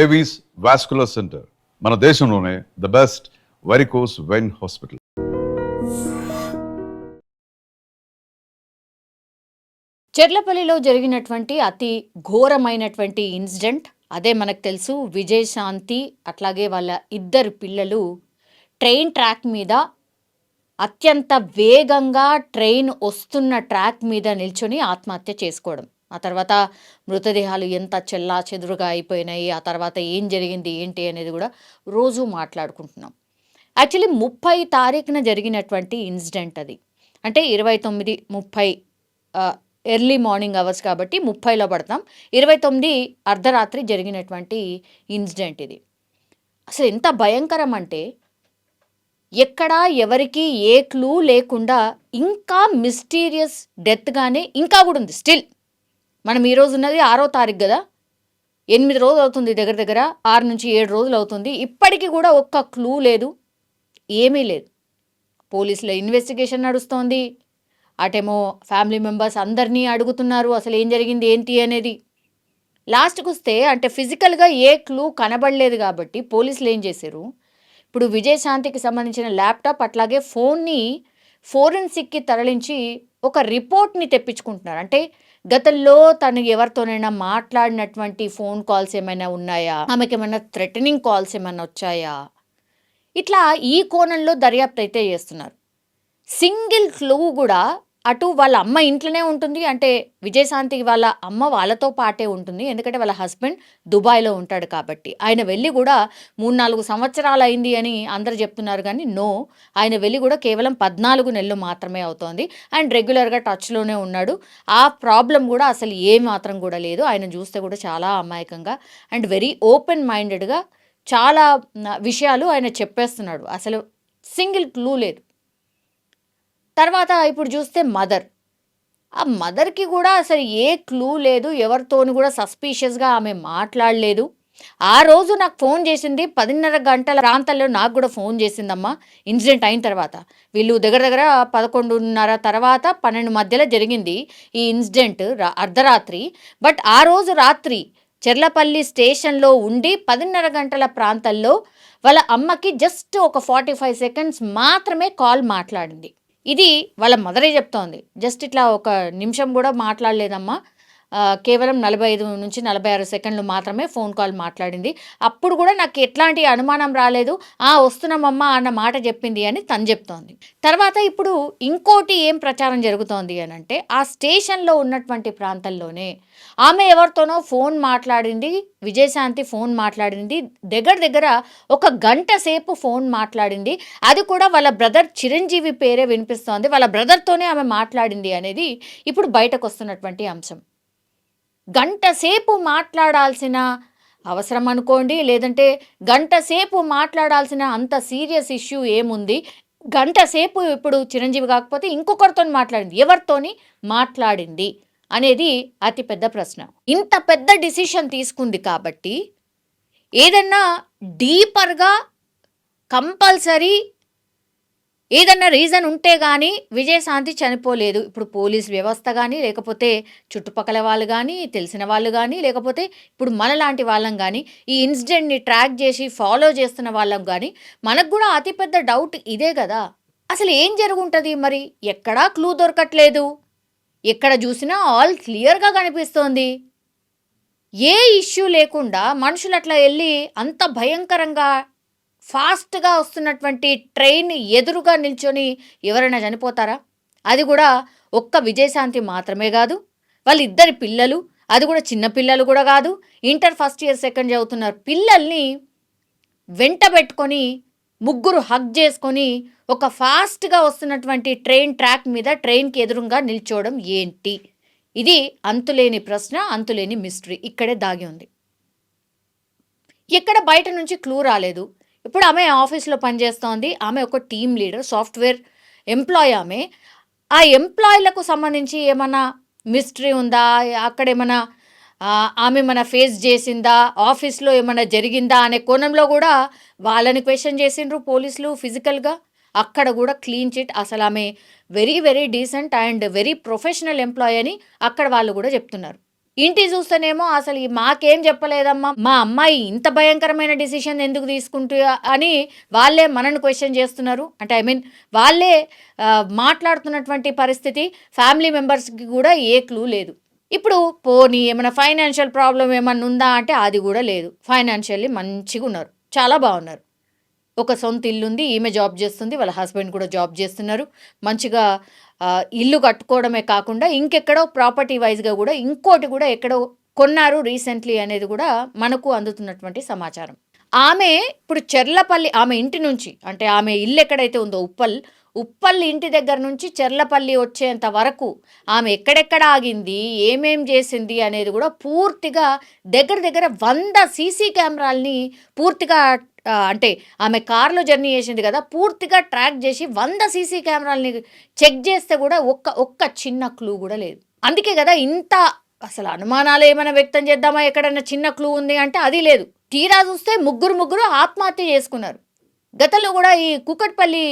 Avis vascular centre మన దేశంలోనే the best varicose vein hospital చెర్లపల్లిలో జరిగినటువంటి అతి ఘోరమైనటువంటి ఇన్సిడెంట్. అదే మనకు తెలుసు విజయశాంతి అట్లాగే వాళ్ళ ఇద్దరు పిల్లలు ట్రైన్ ట్రాక్ మీద అత్యంత వేగంగా ట్రైన్ వస్తున్న ట్రాక్ మీద నిల్చొని ఆత్మహత్య చేసుకోవడం. ఆ తర్వాత మృతదేహాలు ఎంత చెల్లా చెదురుగా అయిపోయినాయి ఆ తర్వాత ఏం జరిగింది ఏంటి అనేది కూడా రోజు మాట్లాడుకుంటున్నాం. యాక్చువల్లీ ముప్పై తారీఖున జరిగినటువంటి ఇన్సిడెంట్ అది. అంటే ఇరవై తొమ్మిది ముప్పై ఎర్లీ మార్నింగ్ అవర్స్ కాబట్టి ముప్పైలో పడతాం. ఇరవై తొమ్మిది అర్ధరాత్రి జరిగినటువంటి ఇన్సిడెంట్ ఇది. అసలు ఎంత భయంకరం అంటే ఎక్కడా ఎవరికి ఏ క్లూ లేకుండా ఇంకా మిస్టీరియస్ డెత్గానే ఇంకా కూడా ఉంది స్టిల్. మనం ఈరోజు ఉన్నది ఆరో తారీఖు కదా? ఎనిమిది రోజులు అవుతుంది దగ్గర దగ్గర ఆరు నుంచి ఏడు రోజులు అవుతుంది. ఇప్పటికీ కూడా ఒక్క క్లూ లేదు ఏమీ లేదు. పోలీసుల ఇన్వెస్టిగేషన్ నడుస్తోంది. అటేమో ఫ్యామిలీ మెంబర్స్ అందరినీ అడుగుతున్నారు అసలు ఏం జరిగింది ఏంటి అనేది. లాస్ట్కి వస్తే అంటే ఫిజికల్గా ఏ క్లూ కనబడలేదు కాబట్టి పోలీసులు ఏం చేశారు? ఇప్పుడు విజయశాంతికి సంబంధించిన ల్యాప్టాప్ అట్లాగే ఫోన్ని ఫోరెన్సిక్కి తరలించి ఒక రిపోర్ట్ని తెప్పించుకుంటున్నారు. అంటే గతంలో తను ఎవరితోనైనా మాట్లాడినటువంటి ఫోన్ కాల్స్ ఏమైనా ఉన్నాయా? ఆమెకి ఏమైనా థ్రెటనింగ్ కాల్స్ ఏమైనా వచ్చాయా? ఇట్లా ఈ కోణంలో దర్యాప్తు అయితే చేస్తున్నారు. సింగిల్ క్లూ కూడా అటు వాళ్ళ అమ్మ ఇంట్లోనే ఉంటుంది. అంటే విజయశాంతి వాళ్ళ అమ్మ వాళ్ళతో పాటే ఉంటుంది. ఎందుకంటే వాళ్ళ హస్బెండ్ దుబాయ్లో ఉంటాడు కాబట్టి. ఆయన వెళ్ళి కూడా మూడు నాలుగు సంవత్సరాలు అయింది అని అందరు చెప్తున్నారు కానీ నో. ఆయన వెళ్ళి కూడా కేవలం పద్నాలుగు నెలలు మాత్రమే అవుతోంది. అండ్ రెగ్యులర్గా టచ్లోనే ఉన్నాడు. ఆ ప్రాబ్లం కూడా అసలు ఏ మాత్రం కూడా లేదు. ఆయన చూస్తే కూడా చాలా అమాయకంగా అండ్ వెరీ ఓపెన్ మైండెడ్గా చాలా విషయాలు ఆయన చెప్పేస్తున్నాడు. అసలు సింగిల్ క్లూ లేదు. తర్వాత ఇప్పుడు చూస్తే మదర్. ఆ మదర్కి కూడా అసలు ఏ క్లూ లేదు ఎవరితోని కూడా సస్పీషియస్గా ఆమె మాట్లాడలేదు. ఆ రోజు నాకు ఫోన్ చేసింది పదిన్నర గంటల ప్రాంతాల్లో నాకు కూడా ఫోన్ చేసిందమ్మా ఇన్సిడెంట్ అయిన తర్వాత. వీళ్ళు దగ్గర దగ్గర పదకొండున్నర తర్వాత పన్నెండు మధ్యలో జరిగింది ఈ ఇన్సిడెంట్ అర్ధరాత్రి. బట్ ఆ రోజు రాత్రి చెర్లపల్లి స్టేషన్లో ఉండి పదిన్నర గంటల ప్రాంతాల్లో వాళ్ళ అమ్మకి జస్ట్ ఒక ఫార్టీ ఫైవ్ సెకండ్స్ మాత్రమే కాల్ మాట్లాడింది. ఇది వాళ్ళ మదరే చెప్తోంది. జస్ట్ ఇట్లా ఒక నిమిషం కూడా మాట్లాడలేదమ్మా. కేవలం నలభై ఐదు నుంచి నలభై ఆరు సెకండ్లు మాత్రమే ఫోన్ కాల్ మాట్లాడింది. అప్పుడు కూడా నాకు ఎట్లాంటి అనుమానం రాలేదు. ఆ వస్తున్నామమ్మా అన్న మాట చెప్పింది అని తను చెప్తోంది. తర్వాత ఇప్పుడు ఇంకోటి ఏం ప్రచారం జరుగుతోంది అని అంటే ఆ స్టేషన్లో ఉన్నటువంటి ప్రాంతంలోనే ఆమె ఎవరితోనో ఫోన్ మాట్లాడింది. విజయశాంతి ఫోన్ మాట్లాడింది. దగ్గర దగ్గర ఒక గంట సేపు ఫోన్ మాట్లాడింది. అది కూడా వాళ్ళ బ్రదర్ చిరంజీవి పేరే వినిపిస్తోంది. వాళ్ళ బ్రదర్తోనే ఆమె మాట్లాడింది అనేది ఇప్పుడు బయటకు వస్తున్నటువంటి అంశం. గంట సేపు మాట్లాడాల్సిన అవసరం అనుకోండి లేదంటే గంట సేపు మాట్లాడాల్సిన అంత సీరియస్ ఇష్యూ ఏముంది? గంట సేపు ఇప్పుడు చిరంజీవి కాకపోతే ఇంకొకరితో మాట్లాడింది. ఎవరితోని? మాట్లాడింది అనేది అతిపెద్ద ప్రశ్న. ఇంత పెద్ద డిసిషన్ తీసుకుంది కాబట్టి ఏదన్నా డీపర్గా కంపల్సరీ ఏదన్నా రీజన్ ఉంటే కానీ విజయశాంతి చనిపోలేదు. ఇప్పుడు పోలీస్ వ్యవస్థ కానీ లేకపోతే చుట్టుపక్కల వాళ్ళు కానీ తెలిసిన వాళ్ళు కానీ లేకపోతే ఇప్పుడు మనలాంటి వాళ్ళం కానీ ఈ ఇన్సిడెంట్ని ట్రాక్ చేసి ఫాలో చేస్తున్న వాళ్ళం కానీ మనకు కూడా అతిపెద్ద డౌట్ ఇదే కదా. అసలు ఏం జరుగుంటుంది మరి? ఎక్కడా క్లూ దొరకట్లేదు. ఎక్కడ చూసినా ఆల్ క్లియర్గా కనిపిస్తోంది. ఏ ఇష్యూ లేకుండా మనుషులు అట్లా వెళ్ళి అంత భయంకరంగా ఫాస్ట్గా వస్తున్నటువంటి ట్రైన్ ఎదురుగా నిల్చొని ఎవరైనా చనిపోతారా? అది కూడా ఒక్క విజయశాంతి మాత్రమే కాదు. వాళ్ళిద్దరి పిల్లలు అది కూడా చిన్న పిల్లలు కూడా కాదు. ఇంటర్ ఫస్ట్ ఇయర్ సెకండ్ చదువుతున్నారు పిల్లల్ని వెంట పెట్టుకొని ముగ్గురు హగ్ చేసుకొని ఒక ఫాస్ట్గా వస్తున్నటువంటి ట్రైన్ ట్రాక్ మీద ట్రైన్కి ఎదురుగా నిల్చోవడం ఏంటి? ఇది అంతులేని ప్రశ్న అంతులేని మిస్టరీ. ఇక్కడే దాగి ఉంది. ఎక్కడ బయట నుంచి క్లూ రాలేదు. ఇప్పుడు ఆమె ఆఫీస్లో పనిచేస్తోంది ఆమె ఒక టీమ్ లీడర్ సాఫ్ట్వేర్ ఎంప్లాయ్ ఆమె. ఆ ఎంప్లాయీలకు సంబంధించి ఏమన్నా మిస్టరీ ఉందా? అక్కడ ఏమైనా ఆమె మన ఫేస్ చేసిందా? ఆఫీస్లో ఏమైనా జరిగిందా అనే కోణంలో కూడా వాళ్ళని క్వశ్చన్ చేసిండ్రు పోలీసులు ఫిజికల్గా. అక్కడ కూడా క్లీన్ చిట్. అసలు ఆమె very very decent and very professional employee అని అక్కడ వాళ్ళు కూడా చెప్తున్నారు. ఇంటి చూస్తేనేమో అసలు మాకేం చెప్పలేదమ్మా. మా అమ్మాయి ఇంత భయంకరమైన డిసిషన్ ఎందుకు తీసుకుంటు అని వాళ్ళే మనల్ని క్వశ్చన్ చేస్తున్నారు. అంటే ఐ మీన్ వాళ్ళే మాట్లాడుతున్నటువంటి పరిస్థితి ఫ్యామిలీ మెంబర్స్కి కూడా ఏ క్లూ లేదు. ఇప్పుడు పోనీ ఏమైనా ఫైనాన్షియల్ ప్రాబ్లం ఏమన్నా ఉందా అంటే అది కూడా లేదు. ఫైనాన్షియల్లీ మంచిగా ఉన్నారు చాలా బాగున్నారు. ఒక సొంత ఇల్లుంది ఈమె జాబ్ చేస్తుంది వాళ్ళ హస్బెండ్ కూడా జాబ్ చేస్తున్నారు. మంచిగా ఇల్లు కట్టుకోవడమే కాకుండా ఇంకెక్కడో ప్రాపర్టీ వైజ్గా కూడా ఇంకోటి కూడా ఎక్కడో కొన్నారు రీసెంట్లీ అనేది కూడా మనకు అందుతున్నటువంటి సమాచారం. ఆమె ఇప్పుడు చెర్లపల్లి ఆమె ఇంటి నుంచి అంటే ఆమె ఇల్లు ఎక్కడైతే ఉందో ఉప్పల్ ఉప్పల్లి ఇంటి దగ్గర నుంచి చెర్లపల్లి వచ్చేంత వరకు ఆమె ఎక్కడెక్కడ ఆగింది ఏమేం చేసింది అనేది కూడా పూర్తిగా దగ్గర దగ్గర వంద సీసీ కెమెరాల్ని పూర్తిగా అంటే ఆమె కారులో జర్నీ చేసింది కదా పూర్తిగా ట్రాక్ చేసి వంద సీసీ కెమెరాల్ని చెక్ చేస్తే కూడా ఒక్క ఒక్క చిన్న క్లూ కూడా లేదు. అందుకే కదా ఇంత అసలు అనుమానాలు ఏమైనా వ్యక్తం చేద్దామా ఎక్కడైనా చిన్న క్లూ ఉంది అంటే అది లేదు. తీరా చూస్తే ముగ్గురు ముగ్గురు ఆత్మహత్య చేసుకున్నారు. గతంలో కూడా ఈ కుకట్పల్లి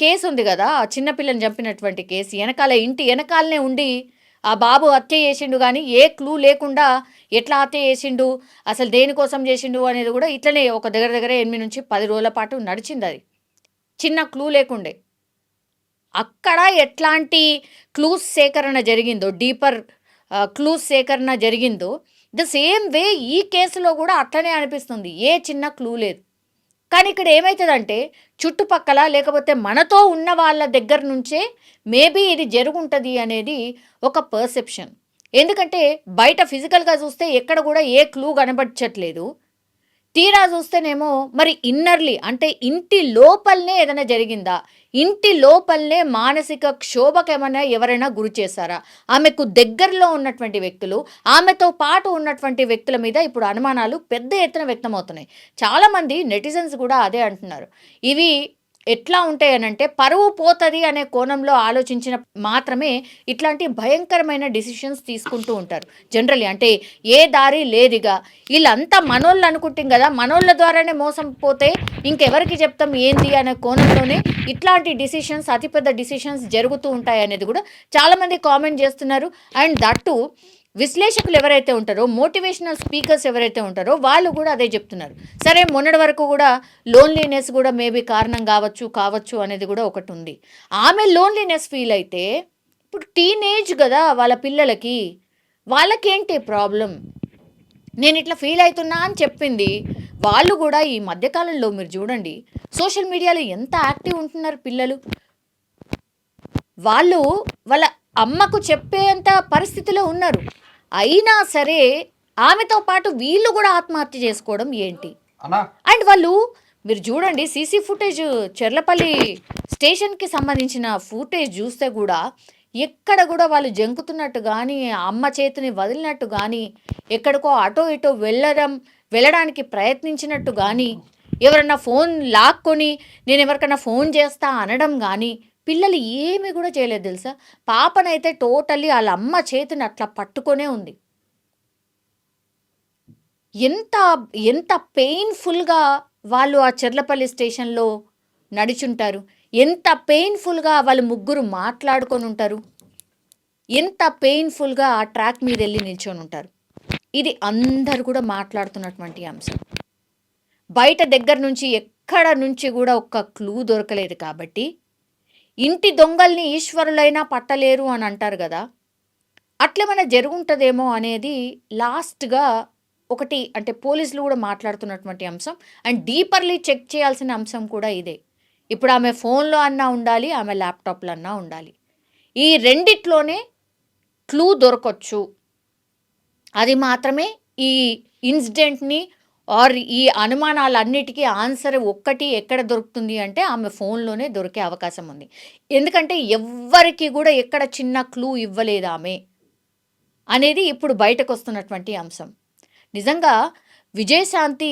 కేసు ఉంది కదా ఆ చిన్నపిల్లని చంపినటువంటి కేసు వెనకాల ఇంటి వెనకాలనే ఉండి ఆ బాబు హత్య చేసిండు కానీ ఏ క్లూ లేకుండా ఎట్లా హత్య చేసిండు అసలు దేనికోసం చేసిండు అనేది కూడా ఇట్లనే ఒక దగ్గర దగ్గర ఎనిమిది నుంచి పది రోజుల పాటు నడిచింది అది. చిన్న క్లూ లేకుండే. అక్కడ ఎట్లాంటి క్లూస్ సేకరణ జరిగిందో డీపర్ క్లూస్ సేకరణ జరిగిందో ద సేమ్ వే ఈ కేసులో కూడా అట్లనే అనిపిస్తుంది. ఏ చిన్న క్లూ లేదు. కానీ ఇక్కడ ఏమవుతుందంటే చుట్టుపక్కల లేకపోతే మనతో ఉన్న వాళ్ళ దగ్గర నుంచే మేబీ ఇది జరుగుంటుంది అనేది ఒక పర్సెప్షన్. ఎందుకంటే బయట ఫిజికల్గా చూస్తే ఎక్కడ కూడా ఏ క్లూ కనబడచట్లేదు. తీరా చూస్తేనేమో మరి ఇన్నర్లీ అంటే ఇంటి లోపలనే ఏదైనా జరిగిందా? ఇంటి లోపలనే మానసిక క్షోభకు ఏమైనా ఎవరైనా గురి చేశారా? ఆమెకు దగ్గరలో ఉన్నటువంటి వ్యక్తులు ఆమెతో పాటు ఉన్నటువంటి వ్యక్తుల మీద ఇప్పుడు అనుమానాలు పెద్ద ఎత్తున వ్యక్తమవుతున్నాయి. చాలామంది నెటిజన్స్ కూడా అదే అంటున్నారు. ఇవి ఎట్లా ఉంటాయనంటే పరువు పోతుంది అనే కోణంలో ఆలోచించిన మాత్రమే ఇట్లాంటి భయంకరమైన డిసిషన్స్ తీసుకుంటూ ఉంటారు. జనరల్లీ అంటే ఏ దారి లేదిగా. వీళ్ళంతా మనోళ్ళు అనుకుంటాం కదా మనోళ్ళ ద్వారానే మోసం పోతే ఇంకెవరికి చెప్తాం ఏంది అనే కోణంలోనే ఇట్లాంటి డిసిషన్స్ అతిపెద్ద డిసిషన్స్ జరుగుతూ ఉంటాయి అనేది కూడా చాలామంది కామెంట్ చేస్తున్నారు. అండ్ దట్టు విశ్లేషకులు ఎవరైతే ఉంటారో మోటివేషనల్ స్పీకర్స్ ఎవరైతే ఉంటారో వాళ్ళు కూడా అదే చెప్తున్నారు. సరే మొన్నటి వరకు కూడా లోన్లీనెస్ కూడా మేబీ కారణం కావచ్చు కావచ్చు అనేది కూడా ఒకటి ఉంది. ఆమె లోన్లీనెస్ ఫీల్ అయితే ఇప్పుడు టీనేజ్ కదా వాళ్ళ పిల్లలకి వాళ్ళకేంటి ప్రాబ్లం? నేను ఇట్లా ఫీల్ అవుతున్నా అని చెప్పింది. వాళ్ళు కూడా ఈ మధ్యకాలంలో మీరు చూడండి సోషల్ మీడియాలో ఎంత యాక్టివ్ ఉంటున్నారు పిల్లలు. వాళ్ళు వాళ్ళ అమ్మకు చెప్పేంత పరిస్థితిలో ఉన్నారు. అయినా సరే ఆమెతో పాటు వీళ్ళు కూడా ఆత్మహత్య చేసుకోవడం ఏంటి? అండ్ వాళ్ళు మీరు చూడండి సీసీ ఫుటేజ్ చెర్లపల్లి స్టేషన్కి సంబంధించిన ఫుటేజ్ చూస్తే కూడా ఎక్కడ కూడా వాళ్ళు జంకుతున్నట్టు కానీ అమ్మ చేతిని వదిలినట్టు కానీ ఎక్కడికో అటో ఇటో వెళ్ళడం వెళ్ళడానికి ప్రయత్నించినట్టు కానీ ఎవరన్నా ఫోన్ లాక్కొని నేను ఎవరికైనా ఫోన్ చేస్తా అనడం కానీ పిల్లలు ఏమీ కూడా చేయలేదు తెలుసా? పాపనైతే టోటల్లీ వాళ్ళ అమ్మ చేతిని అట్లా పట్టుకొనే ఉంది. ఎంత ఎంత పెయిన్ఫుల్గా వాళ్ళు ఆ చెర్లపల్లి స్టేషన్లో నడిచుంటారు? ఎంత పెయిన్ఫుల్గా వాళ్ళు ముగ్గురు మాట్లాడుకొని ఉంటారు? ఎంత పెయిన్ఫుల్గా ఆ ట్రాక్ మీద వెళ్ళి నిల్చొని ఉంటారు? ఇది అందరు కూడా మాట్లాడుతున్నటువంటి అంశం. బయట దగ్గర నుంచి ఎక్కడ నుంచి కూడా ఒక్క క్లూ దొరకలేదు కాబట్టి ఇంటి దొంగల్ని ఈశ్వరులైనా పట్టలేరు అని అంటారు కదా. అట్లేమైనా జరుగుంటుందేమో అనేది లాస్ట్గా ఒకటి అంటే పోలీసులు కూడా మాట్లాడుతున్నటువంటి అంశం. అండ్ డీపర్లీ చెక్ చేయాల్సిన అంశం కూడా ఇదే. ఇప్పుడు ఆమె ఫోన్లో అన్నా ఉండాలి ఆమె ల్యాప్టాప్లో అన్నా ఉండాలి. ఈ రెండిట్లోనే క్లూ దొరకొచ్చు. అది మాత్రమే ఈ ఇన్సిడెంట్ని ఆర్ ఈ అనుమానాలన్నిటికీ ఆన్సర్ ఒక్కటి ఎక్కడ దొరుకుతుంది అంటే ఆమె ఫోన్లోనే దొరికే అవకాశం ఉంది. ఎందుకంటే ఎవ్వరికి కూడా ఎక్కడ చిన్న క్లూ ఇవ్వలేదు ఆమె అనేది ఇప్పుడు బయటకు వస్తున్నటువంటి అంశం. నిజంగా విజయశాంతి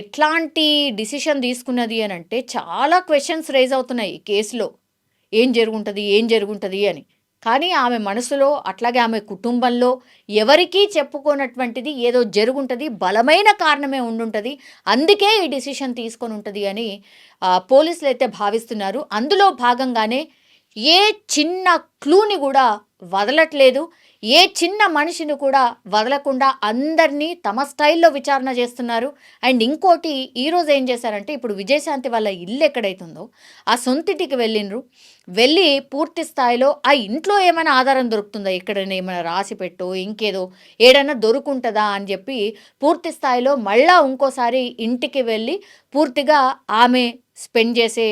ఎట్లాంటి డిసిషన్ తీసుకున్నది అని అంటే చాలా క్వశ్చన్స్ రైజ్ అవుతున్నాయి కేసులో. ఏం జరుగుంటుంది ఏం జరుగుంటుంది అని. కానీ ఆమె మనసులో అట్లాగే ఆమె కుటుంబంలో ఎవరికీ చెప్పుకోనటువంటిది ఏదో జరుగుంటుంది బలమైన కారణమే ఉండుంటుంది అందుకే ఈ డిసిషన్ తీసుకొని ఉంటుంది అని పోలీసులు అయితే భావిస్తున్నారు. అందులో భాగంగానే ఏ చిన్న క్లూని కూడా వదలట్లేదు. ఏ చిన్న మనిషిని కూడా వదలకుండా అందరినీ తమ స్టైల్లో విచారణ చేస్తున్నారు. అండ్ ఇంకోటి ఈరోజు ఏం చేశారంటే ఇప్పుడు విజయశాంతి వాళ్ళ ఇల్లు ఎక్కడైతుందో ఆ సొంతింటికి వెళ్ళిండ్రు. వెళ్ళి పూర్తి స్థాయిలో ఆ ఇంట్లో ఏమైనా ఆధారం దొరుకుతుందా? ఎక్కడైనా ఏమైనా రాసి పెట్టో ఇంకేదో ఏడైనా దొరుకుంటుందా అని చెప్పి పూర్తి స్థాయిలో మళ్ళా ఇంకోసారి ఇంటికి వెళ్ళి పూర్తిగా ఆమె స్పెండ్ చేసే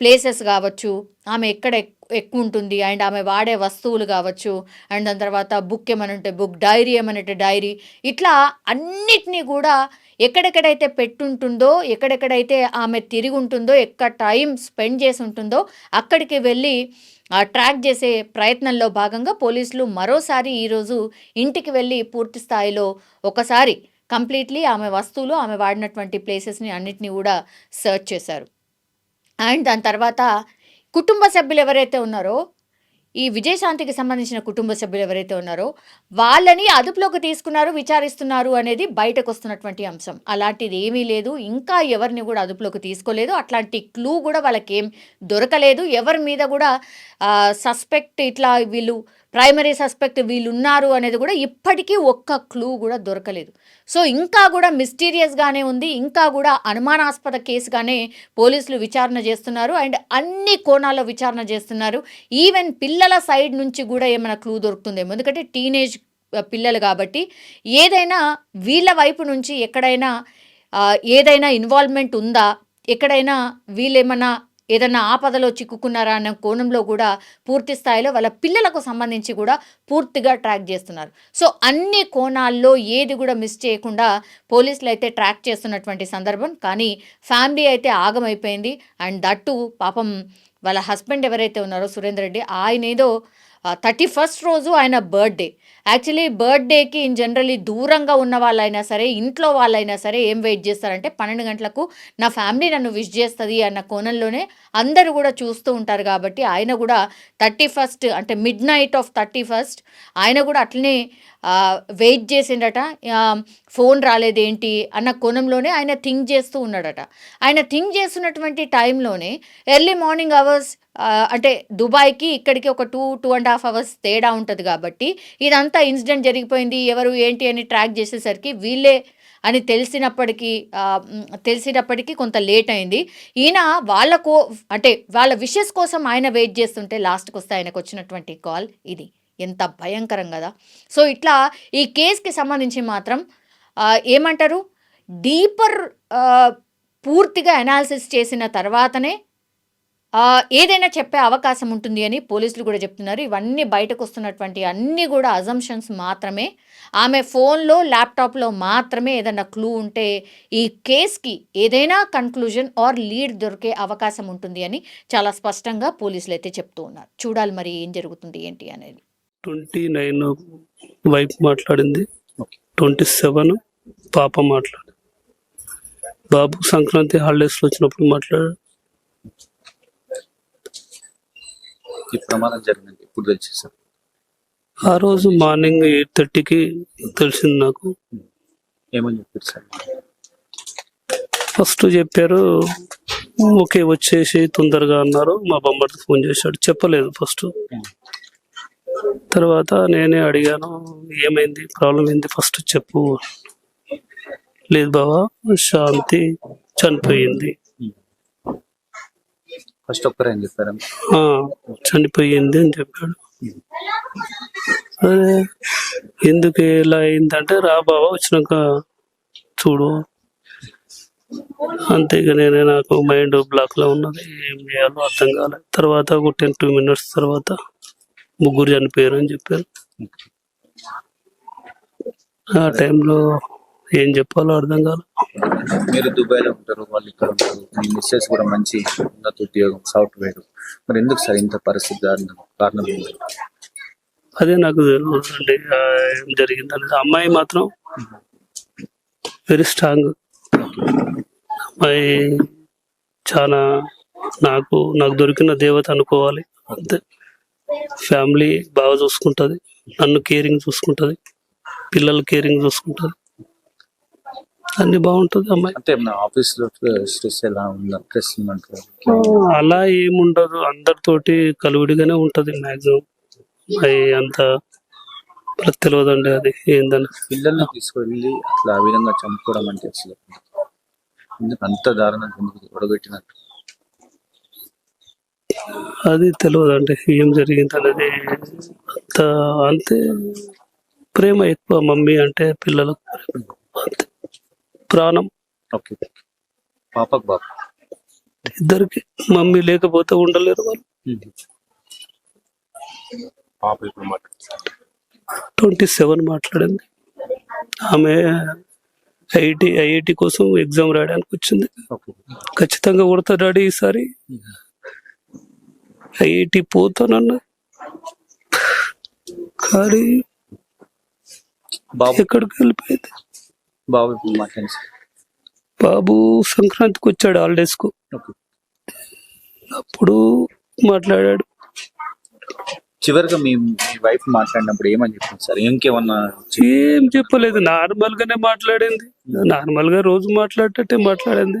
ప్లేసెస్ కావచ్చు ఆమె ఎక్కడ ఎక్కువ ఉంటుంది అండ్ ఆమె వాడే వస్తువులు కావచ్చు అండ్ దాని తర్వాత బుక్ ఏమైనా ఉంటే బుక్ డైరీ ఏమనంటే ఉంటే డైరీ. ఇట్లా అన్నిటినీ కూడా ఎక్కడెక్కడైతే పెట్టుంటుందో ఎక్కడెక్కడైతే ఆమె తిరిగి ఉంటుందో ఎక్కడ టైం స్పెండ్ చేసి ఉంటుందో అక్కడికి వెళ్ళి ట్రాక్ చేసే ప్రయత్నంలో భాగంగా పోలీసులు మరోసారి ఈరోజు ఇంటికి వెళ్ళి పూర్తి స్థాయిలో ఒకసారి కంప్లీట్లీ ఆమె వస్తువులు ఆమె వాడినటువంటి ప్లేసెస్ని అన్నిటినీ కూడా సర్చ్ చేశారు. అండ్ దాని తర్వాత కుటుంబ సభ్యులు ఎవరైతే ఉన్నారో ఈ విజయశాంతికి సంబంధించిన కుటుంబ సభ్యులు ఎవరైతే ఉన్నారో వాళ్ళని అదుపులోకి తీసుకున్నారు విచారిస్తున్నారు అనేది బయటకు వస్తున్నటువంటి అంశం. అలాంటిది ఏమీ లేదు. ఇంకా ఎవరిని కూడా అదుపులోకి తీసుకోలేదు. అట్లాంటి క్లూ కూడా వాళ్ళకేం దొరకలేదు. ఎవరి మీద కూడా సస్పెక్ట్ ఇట్లా వీళ్ళు ప్రైమరీ సస్పెక్ట్ వీళ్ళు ఉన్నారు అనేది కూడా ఇప్పటికీ ఒక్క క్లూ కూడా దొరకలేదు. సో ఇంకా కూడా మిస్టీరియస్గానే ఉంది. ఇంకా కూడా అనుమానాస్పద కేసుగానే పోలీసులు విచారణ చేస్తున్నారు. అండ్ అన్ని కోణాల్లో విచారణ చేస్తున్నారు. ఈవెన్ పిల్లల సైడ్ నుంచి కూడా ఏమైనా క్లూ దొరుకుతుందేమో. ఎందుకంటే టీనేజ్ పిల్లలు కాబట్టి ఏదైనా వీళ్ళ వైపు నుంచి ఎక్కడైనా ఏదైనా ఇన్వాల్వ్మెంట్ ఉందా? ఎక్కడైనా వీళ్ళేమన్నా ఏదన్నా ఆపదలో చిక్కుకున్నారా అన్న కోణంలో కూడా పూర్తి స్థాయిలో వాళ్ళ పిల్లలకు సంబంధించి కూడా పూర్తిగా ట్రాక్ చేస్తున్నారు. సో అన్ని కోణాల్లో ఏది కూడా మిస్ చేయకుండా పోలీసులు అయితే ట్రాక్ చేస్తున్నటువంటి సందర్భం. కానీ ఫ్యామిలీ అయితే ఆగమైపోయింది. అండ్ దట్టు పాపం వాళ్ళ హస్బెండ్ ఎవరైతే ఉన్నారో సురేందర్ రెడ్డి ఆయన ఏదో థర్టీ ఫస్ట్ రోజు ఆయన బర్త్డే. యాక్చువల్లీ బర్త్డేకి ఇన్ జనరలీ దూరంగా ఉన్న వాళ్ళైనా సరే ఇంట్లో వాళ్ళైనా సరే ఏం వెయిట్ చేస్తారంటే పన్నెండు గంటలకు నా ఫ్యామిలీ నన్ను విష్ చేస్తుంది అన్న కోణంలోనే అందరూ కూడా చూస్తూ ఉంటారు కాబట్టి ఆయన కూడా థర్టీ ఫస్ట్ అంటే midnight of thirty first ఆయన కూడా అట్లనే వెయిట్ చేసిండట. ఫోన్ రాలేదేంటి అన్న కోణంలోనే ఆయన థింక్ చేస్తూ ఉన్నాడట. ఆయన థింక్ చేస్తున్నటువంటి టైంలోనే ఎర్లీ మార్నింగ్ అవర్స్ అంటే దుబాయ్కి ఇక్కడికి ఒక two two and half hours తేడా ఉంటుంది కాబట్టి ఇదంతా ఇన్సిడెంట్ జరిగిపోయింది ఎవరు ఏంటి అని ట్రాక్ చేసేసరికి వీళ్ళే అని తెలిసినప్పటికీ తెలిసినప్పటికీ కొంత లేట్ అయింది. ఈయన వాళ్ళకు అంటే వాళ్ళ విషెస్ కోసం ఆయన వెయిట్ చేస్తుంటే లాస్ట్కి వస్తే ఆయనకు వచ్చినటువంటి కాల్ ఇది. ఎంత భయంకరం కదా. సో ఇట్లా ఈ కేసుకి సంబంధించి మాత్రం ఏమంటారు? డీపర్ పూర్తిగా అనాలిసిస్ చేసిన తర్వాతనే ఏదైనా చెప్పే అవకాశం ఉంటుంది అని పోలీసులు కూడా చెప్తున్నారు. ఇవన్నీ బయటకు వస్తున్నటువంటి అన్నీ కూడా అజంప్షన్స్ మాత్రమే. ఆమె ఫోన్లో ల్యాప్టాప్లో మాత్రమే ఏదైనా క్లూ ఉంటే ఈ కేస్కి ఏదైనా కన్క్లూజన్ ఆర్ లీడ్ దొరికే అవకాశం ఉంటుంది అని చాలా స్పష్టంగా పోలీసులు అయితే చెప్తూ ఉన్నారు. చూడాలి మరి ఏం జరుగుతుంది ఏంటి అనేది. ట్వంటీ నైన్ వైఫ్ మాట్లాడింది. ట్వంటీ సెవెన్ పాప మాట్లాడింది. బాబు సంక్రాంతి హాలిడేస్లో వచ్చినప్పుడు మాట్లాడాడు. ఈ ప్రమాదం జరిగింది. ఇప్పుడు తెలిసేసారు. ఆ రోజు మార్నింగ్ ఎయిట్ థర్టీకి తెలిసింది నాకు. ఏమని చెప్పారు సార్? ఫస్ట్ చెప్పారు ఓకే వచ్చేసి తొందరగా అన్నారు. మా బొమ్మడికి ఫోన్ చేశాడు. చెప్పలేదు ఫస్ట్. తర్వాత నేనే అడిగాను ఏమైంది? ప్రాబ్లం ఏంది? ఫస్ట్ చెప్పు. లేదు బావా శాంతి చనిపోయింది. ఫస్ట్ ఒక్కరే అని చెప్పారు చనిపోయింది అని చెప్పాడు. ఎందుకు ఇలా అయిందంటే రా బావా వచ్చినాక చూడు. అంతేగా నేనే నాకు మైండ్ బ్లాక్లో ఉన్నది ఏం చేయాలో అర్థం కాలేదు తర్వాత ఒక టెన్ టూ మినిట్స్ తర్వాత ముగ్గురు చనిపోయారు అని చెప్పారు. ఆ టైంలో ఏం చెప్పాలో అర్థం కాలేదు మీరు దుబాయ్లో ఉంటారు వాళ్ళు ఇక్కడ ఉంటారు. మీ మిస్సెస్ కూడా మంచి ఉన్నత ఉద్యోగం సాఫ్ట్వేర్. మరి ఎందుకు సార్ ఇంత పరిస్థితి కారణం? అదే నాకు తెలియదు అండి ఆ, ఏం జరిగింది అనేది. అమ్మాయి మాత్రం వెరీ స్ట్రాంగ్. అమ్మాయి చాలా నాకు నాకు దొరికిన దేవత అనుకోవాలి. అంతే. ఫ్యామిలీ బాగా చూసుకుంటది నన్ను కేరింగ్ చూసుకుంటది పిల్లలు కేరింగ్ చూసుకుంటది. అన్ని బాగుంటది అమ్మాయి. అంటే మన ఆఫీస్లో స్ట్రెస్ ఎలా ఉందా? స్ట్రెస్ అలా ఏముండదు అందరితోటి కలువిడిగానే ఉంటది మాక్సిమం. అవి అంత తెలియదండి అది ఏందని. పిల్లల్ని తీసుకెళ్ళి అట్లా ఆ విధంగా చంపుకోవడం అంటే అసలు ఎందుకు అంత దారుణం ఒడగొట్టినట్టు అది తెలియదండి ఏం జరిగింది అనేది అంత అంతే. ప్రేమ ఎక్కువ మమ్మీ అంటే పిల్లలకు అంతే. ప్రాణం. ఓకే. పాపకు బాబు. ఇద్దరికి మమ్మీ లేకపోతే ఉండలేరు వాళ్ళు. పాప ఇప్పుడు మాట. ట్వంటీ సెవెన్ మాట్లాడింది. ఆమె ఐఐటి ఐఐటి కోసం ఎగ్జామ్ రాయడానికి వచ్చింది. ఖచ్చితంగా కొడతా డాడీ ఈసారి. ఐఐటి పోతానన్న. కానీ బాబు. ఎక్కడికి వెళ్ళిపోయింది? బాబు ఇప్పుడు మాట్లాడి బాబు సంక్రాంతికి వచ్చాడు హాలిడేస్కు అప్పుడు మాట్లాడాడు. చివరిగా మీ మీ వైఫ్ మాట్లాడినప్పుడు ఏమని చెప్పింది సార్? ఇంకేమన్నా ఏం చెప్పలేదు. నార్మల్ గానే మాట్లాడింది. నార్మల్గా రోజు మాట్లాడేటట్టే మాట్లాడింది.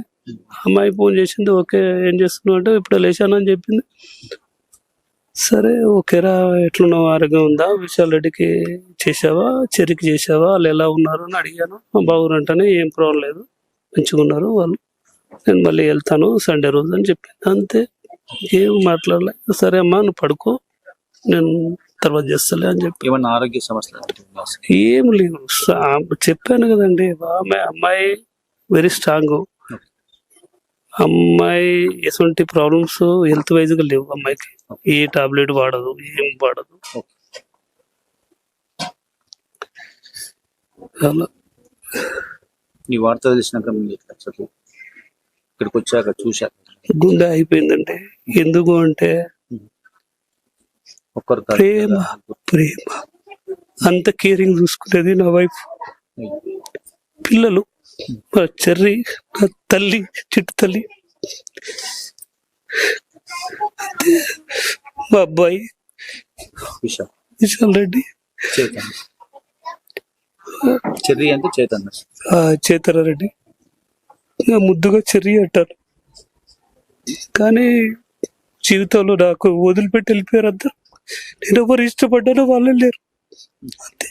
అమ్మాయి ఫోన్ చేసింది. ఓకే ఏం చేస్తున్నావు అంటే ఇప్పుడు లేచానని చెప్పింది. సరే ఓకేరా ఎట్లున్నావు? ఆరోగ్యం ఉందా? విశాల్ రెడ్డికి చేసావా చెరికి చేసావా వాళ్ళు ఎలా ఉన్నారు అని అడిగాను. బాగున్నారంటేనే ఏం ప్రాబ్లం లేదు. మంచిగా ఉన్నారు వాళ్ళు. నేను మళ్ళీ వెళ్తాను సండే రోజు అని చెప్పింది. అంతే. ఏం మాట్లాడలే. సరే అమ్మా నువ్వు పడుకో. నేను తర్వాత చేస్తలే అని చెప్పి. ఏమన్నా ఆరోగ్య సమస్యలు? ఏం సా- చెప్పాను కదండి. ఆమె అమ్మాయి వెరీ స్ట్రాంగ్ అమ్మాయి ఎటువంటి ప్రాబ్లమ్స్ హెల్త్ వైజ్గా లేవు అమ్మాయికి. ఏ టాబ్లెట్ వాడదు ఏం వాడదు. ఈ వార్త తెలిసినాక ఇక్కడికి వచ్చాక చూశాక. గుండె అయిపోయిందండి ఎందుకు అంటే ఒక్కరు ప్రేమ. ప్రేమ. అంత కేరింగ్ చూసుకునేది నా వైఫ్. పిల్లలు మా చెర్రి నా తల్లి చిట్టు తల్లి. మా అబ్బాయి. విశాల్. విశాల్ రెడ్డి. చేతన్ చెర్రీ అంటే చేతన్ ఆ చేతర రెడ్డి. ఇంకా ముద్దుగా చెర్రి అంటారు. కానీ జీవితంలో నాకు వదిలిపెట్టి వెళ్ళిపోయారు అందరు నేను ఎవరు ఇష్టపడ్డానో వాళ్ళే లేరు. అంతే.